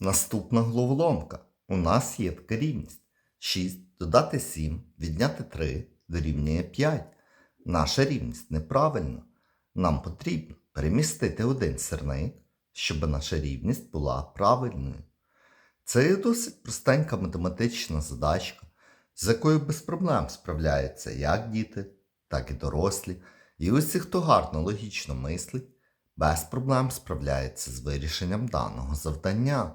Наступна головоломка. У нас є така рівність. 6 додати 7, відняти 3 дорівнює 5. Наша рівність неправильна. Нам потрібно перемістити один сірник, щоб наша рівність була правильною. Це є досить простенька математична задачка, з якою без проблем справляються як діти, так і дорослі. І усі, хто гарно логічно мислить, без проблем справляється з вирішенням даного завдання.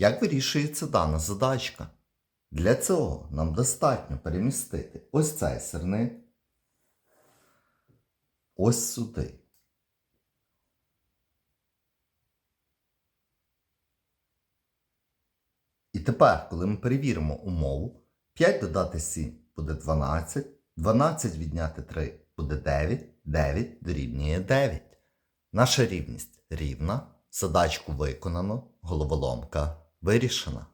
Як вирішується дана задачка? Для цього нам достатньо перемістити ось цей сирник ось сюди. І тепер, коли ми перевіримо умову, 5 додати 7 буде 12, 12 відняти 3 буде 9, 9 дорівнює 9. Наша рівність рівна, задачку виконано, головоломка вирішена.